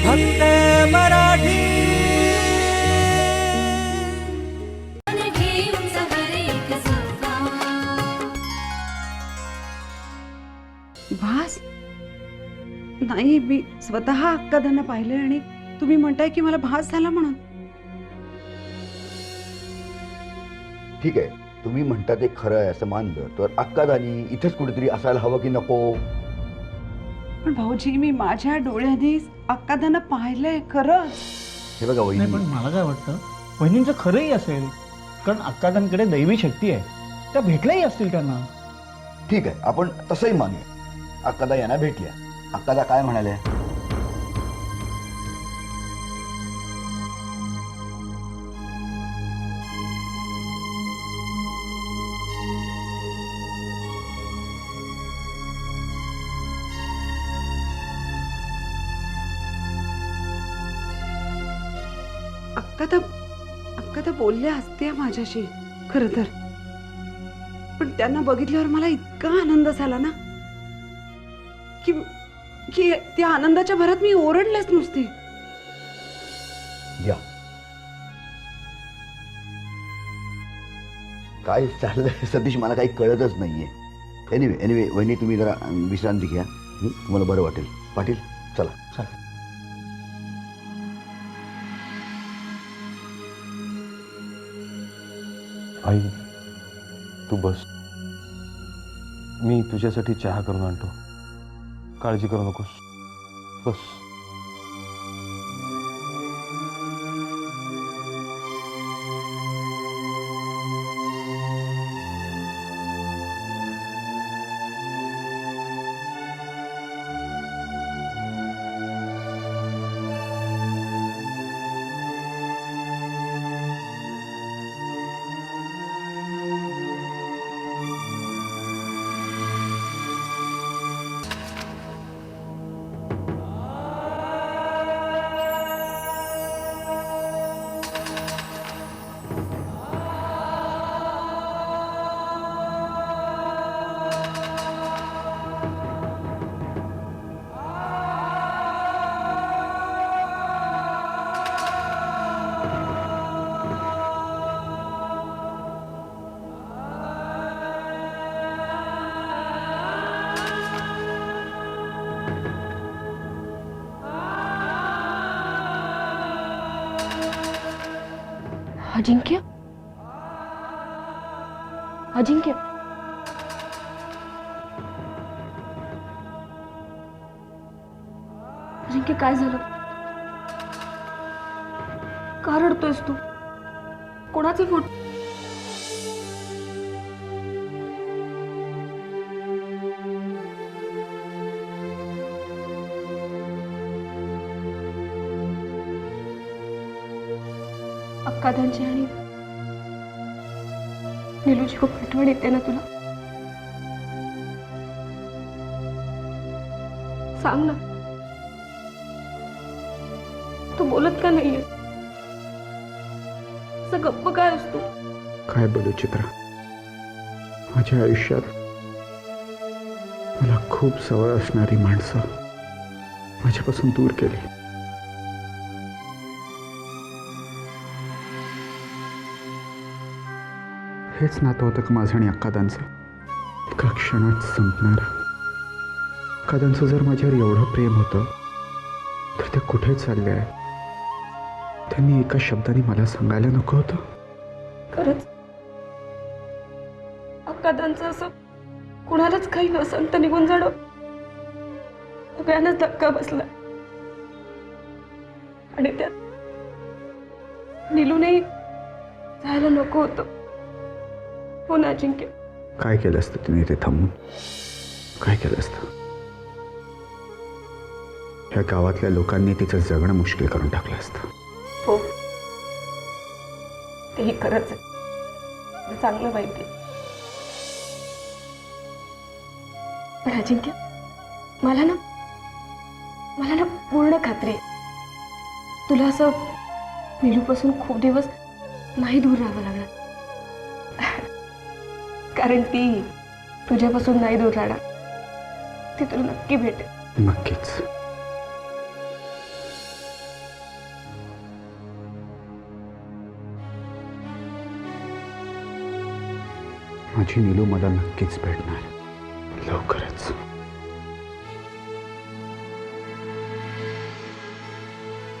फक्त मराठी. भास? नाही मी स्वतः अक्कादांना पाहिलंय आणि तुम्ही म्हणताय की मला भास झाला म्हणून. ठीक आहे. तुम्ही म्हणता ते खरं आहे असं मानलं तर अक्कादानी इथेच कुठेतरी असायला हवं की नको? पण भाऊजी मी माझ्या डोळ्यांनी अक्कादांना पाहिलंय खरंच हे बघा नाही पण वहिनी मला काय वाटतं वहिनींचं खरंही असेल कारण अक्कादांकडे दैवी शक्ती आहे. त्या भेटल्याही असतील त्यांना. ठीक आहे आपण तसंही मानूया. अक्कादा यांना भेटल्या. अक्कादा काय म्हणाल्या अक्कादा अक्कादा बोलल्या असत्या माझ्याशी खर तर. पण त्यांना बघितल्यावर मला इतका आनंद झाला ना की की त्या आनंदाच्या भरात मी ओरडलेच नुसती. या. काय चाललंय? सतीश मला काही कळतच नाहीये. एनिवे एनिवे वहिनी तुम्ही जरा विश्रांती घ्या? तुम्हाला बरं वाटेल. पाटील चला. चला आई तू बस. मी तुझ्यासाठी चहा करून आणतो. काळजी करू नकोस. बस. अजिंक्य? अजिंक्य? अजिंक्य काय झालं? का रडतोयस तू? कोणाचे फोटो? अक्कादांची आणि निलूची खूप आठवण येते ना तुला? सांग ना. तू बोलत का नाहीये? असं गप्प काय असतो? काय बोलू चित्रा? माझ्या आयुष्यात मला खूप सवय असणारी माणसं माझ्यापासून दूर केली. हेच नातं होतं का माझं आणि अक्कादांचं? एका क्षणात संपणार. अक्कादांचं जर माझ्यावर एवढं प्रेम होतं तर ते कुठे चालले आहे त्यांनी एका शब्दाने मला सांगायला नको होतं. खरंच? अक्कादांचं असं कुणालाच काही न सांगता निघून जाणं. सगळ्यांनाच धक्का बसला. आणि त्यात निलूनही जायला नको होतं. हो ना अजिंक्य काय केलं असतं तिने ते थांबून? काय केलं असतं? ह्या गावातल्या लोकांनी तिचं जगणं मुश्किल करून टाकलं असतं. हो. तेही खरंच आहे. चांगलं माहिती. पण अजिंक्य मला ना मला ना पूर्ण खात्री आहे. तुला असं नीलूपासून खूप दिवस नाही दूर राहावं लागणार. कारण ती तुझ्यापासून नाही दूर राहणार. ती तुला नक्की भेटेल. नक्कीच. माझी नीलू मला नक्कीच भेटणार. लवकरच.